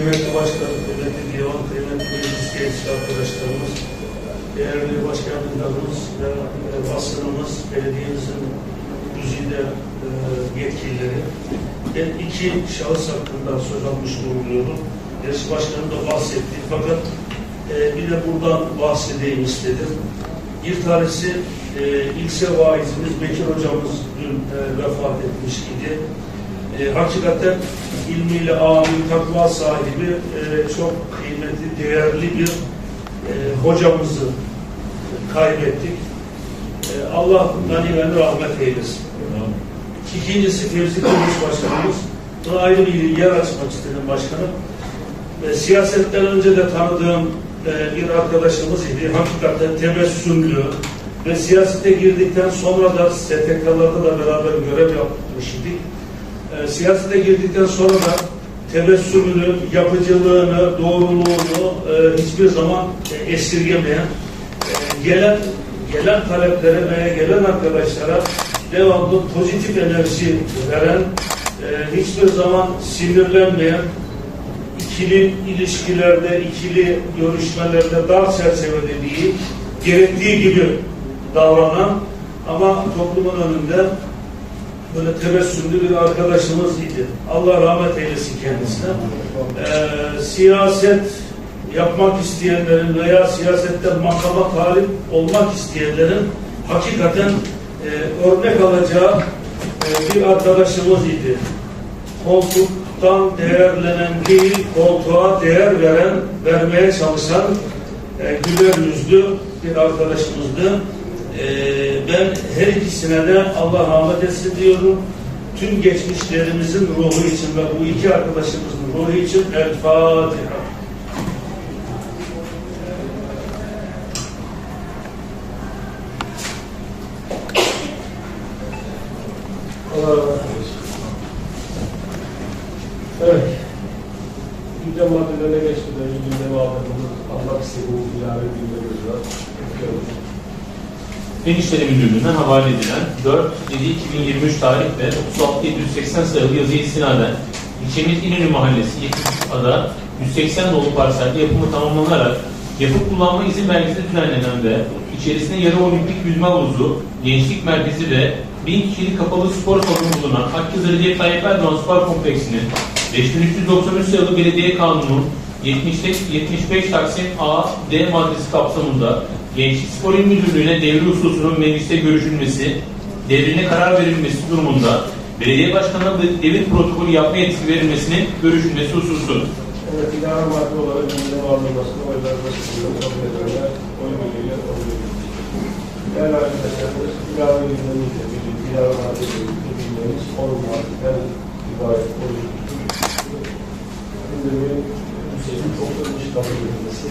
kıymetli başkanım, kıymetli divan, kıymetli meclis üyesi arkadaşlarımız, değerli başkanlarımız ve e, basınımız, belediyemizin güzide e, yetkilileri. Ben iki şahıs hakkında söz almış bulunuyorum. Gerçi başkanım da bahsetti. Fakat e, bir de buradan bahsedeyim istedim. Bir tanesi e, ilse vaizimiz Bekir hocamız dün e, vefat etmiş idi. E, hakikaten ilmiyle amin, takva sahibi e, çok kıymetli, değerli bir e, hocamızı kaybettik. E, Allah gani gani rahmet eylesin. İkincisi Fevzi Kılıç Başkanımız. Buna ayrı bir yer açmak istedim başkanım. E, siyasetten önce de tanıdığım e, bir arkadaşımız idi. Hakikaten tebessümlü ve siyasete girdikten sonra da STK'larda da beraber görev yapmış idik. E, siyasete girdikten sonra da tebessümünü, yapıcılığını, doğruluğunu e, hiçbir zaman e, esirgemeyen, e, gelen gelen taleplere veya gelen arkadaşlara devamlı pozitif enerji veren, e, hiçbir zaman sinirlenmeyen, ikili ilişkilerde, ikili görüşmelerde dar çerçevede değil, gerektiği gibi davranan ama toplumun önünde böyle tebessümlü bir arkadaşımız idi. Allah rahmet eylesin kendisine. Ee, siyaset yapmak isteyenlerin veya siyasette makama talip olmak isteyenlerin hakikaten e, örnek alacağı e, bir arkadaşımız idi. Koltuktan değerlenen değil, koltuğa değer veren, vermeye çalışan e, güler yüzlü bir arkadaşımızdı. E, ben her ikisine de Allah rahmet etsin diyorum. Tüm geçmişlerimizin ruhu için ve bu iki arkadaşımızın ruhu için El Fatiha. Allah. Evet. Gündem maddelerine geçmeden gündeme aldığımız almak istediğimiz ilave gündemimiz var. Okuyoruz. Fen İşleri Müdürlüğü'nden havale edilen 4-7-2023 tarih ve 36-780 sayılı yazıya istinaden ilçemiz İnönü Mahallesi 73 ada 180 dolu parselde yapımı tamamlanarak yapı kullanma izin belgesi düzenlenen ve içerisinde yarı olimpik yüzme havuzu, gençlik merkezi ve 1000 kişilik kapalı spor salonu bulunan Akkız Recep Tayyip Erdoğan Spor Kompleksi'nin 5393 sayılı belediye kanunu 75, 75 Taksim A, D maddesi kapsamında Gençlik Spor İl Müdürlüğü'ne devri hususunun mecliste görüşülmesi, devrine karar verilmesi durumunda belediye başkanına devir protokolü yapma yetkisi verilmesinin görüşülmesi hususu. Evet, ilave madde olarak gündeme alınmasını oylarına sunuyorum. Kabul edenler oy birliğiyle kabul edilir. Değerli arkadaşlarımız, ilave gündemiyle birlikte ilave maddeyle gündemimiz 10 maddeden ibaret oluyor. Gündemin kabul edilmesi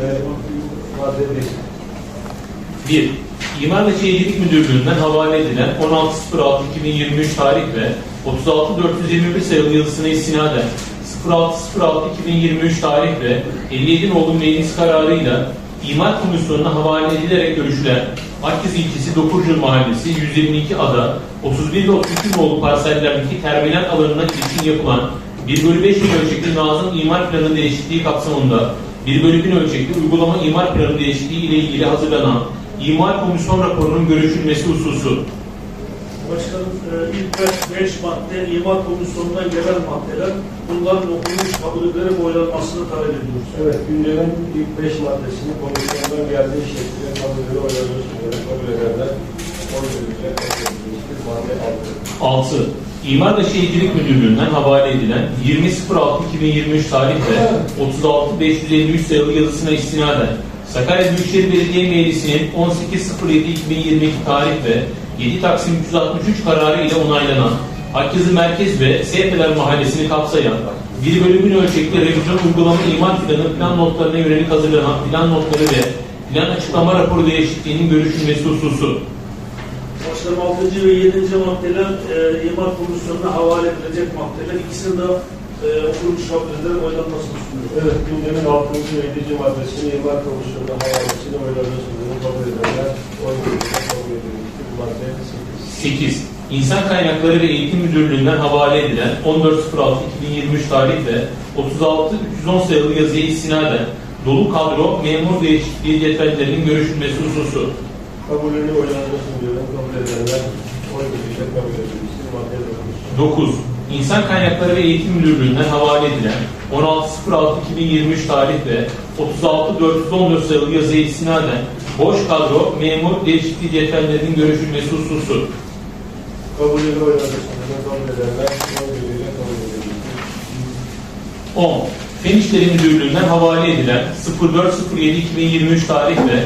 ve madde 1. 1. İmar ve Şehircilik Müdürlüğü'nden havale edilen 16.06.2023 tarih ve 36.421 sayılı yazısına istinaden 06.06.2023 tarih ve 57 nolu meclis kararıyla İmar Komisyonu'na havale edilerek görüşülen Akdeniz ilçesi Dokurcul Mahallesi 122 ada 31 ve 32 nolu parsellerdeki terminal alanına ilişkin yapılan 1 bölü 5 bin ölçekli Nazım İmar Planı değişikliği kapsamında 1 bölü 1000 ölçekli uygulama imar planı değişikliği ile ilgili hazırlanan İmar Komisyon raporunun görüşülmesi hususu. Başkanım e, ilk beş, beş madde imar komisyonundan gelen maddeler bunların okunmuş kabul ederek oylanmasını talep ediyoruz. Evet, gündemin ilk 5 maddesini komisyondan geldiği şekilde kabul edilir, oylarına sunuyorum. Kabul edenler oy birliğiyle kabul edilmiştir. Madde 6. 6. İmar ve Şehircilik Müdürlüğü'nden havale edilen 20.06.2023 tarih ve 36.553 sayılı yazısına istinaden Sakarya Büyükşehir Belediye Meclisi'nin 18.07.2022 tarih ve 7 Taksim 363 kararı ile onaylanan Akkızı Merkez ve Seyfeler Mahallesi'ni kapsayan bir bölümün ölçekli revizyon uygulama imar planı plan notlarına yönelik hazırlanan plan notları ve plan açıklama raporu değişikliğinin görüşülmesi hususu. Başkanım 6. ve 7. maddeler e, imar komisyonuna havale edilecek maddeler. İkisini de e, okunmuş kabul ederek oylanmasını. Evet, gündemin 6. ve 7. maddesini imar komisyonuna havalesini sunuyorum. Kabul edenler oy kabul edilmiştir. Madde 8. 8. İnsan Kaynakları ve Eğitim Müdürlüğü'nden havale edilen 14.06.2023 tarihli 36.310 sayılı yazıya istinaden dolu kadro memur değişikliği cetvellerinin görüşülmesi hususu. Kabulünü oylarına sunuyorum. Kabul edenler oy birliğiyle kabul edilmiştir. Madde 9. 9. İnsan Kaynakları ve Eğitim Müdürlüğü'nden havale edilen 16.06.2023 tarihli 36.414 sayılı yazıya istinaden boş kadro memur değişikliği cetvellerinin görüşülmesi hususu. Kabulünü oylarına sunuyorum. Kabul edenler oy birliğiyle kabul edilmiştir. 10. Fen İşleri Müdürlüğü'nden havale edilen 04.07.2023 tarihli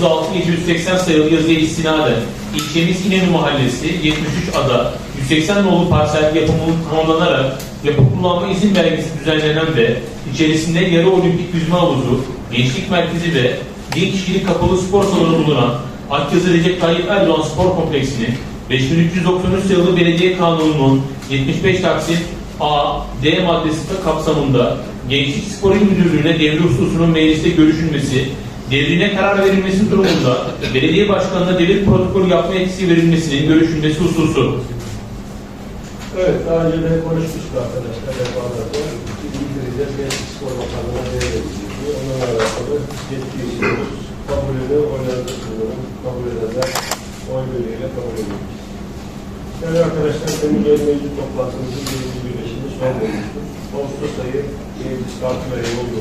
36.780 sayılı yazıya istinaden ilçemiz İnönü Mahallesi 73 ada 180 nolu parsel yapımı tamamlanarak yapı kullanma izin belgesi düzenlenen ve içerisinde yarı olimpik yüzme havuzu, gençlik merkezi ve bir kişilik kapalı spor salonu bulunan Akyazı Recep Tayyip Erdoğan Spor Kompleksini 5393 sayılı Belediye Kanunu'nun 75 taksit A, D maddesi kapsamında Gençlik Spor Müdürlüğü'ne devri hususunun mecliste görüşülmesi, devrine karar verilmesi durumunda belediye başkanına devir protokolü yapma yetkisi verilmesinin görüşülmesi hususu. Evet, daha önce de konuşmuştuk arkadaşlar defalarca. İngilizce Gençlik Spor Bakanlığı'na devredildi. Onunla alakalı yetki istiyoruz. Kabulünü oylarda sunuyorum. Kabul edenler oy birliğiyle kabul ediyoruz. Evet arkadaşlar, senin mevcut toplantımızın birinci birleşimi son bulmuştur. Ağustos ayı meclis kartı ve yol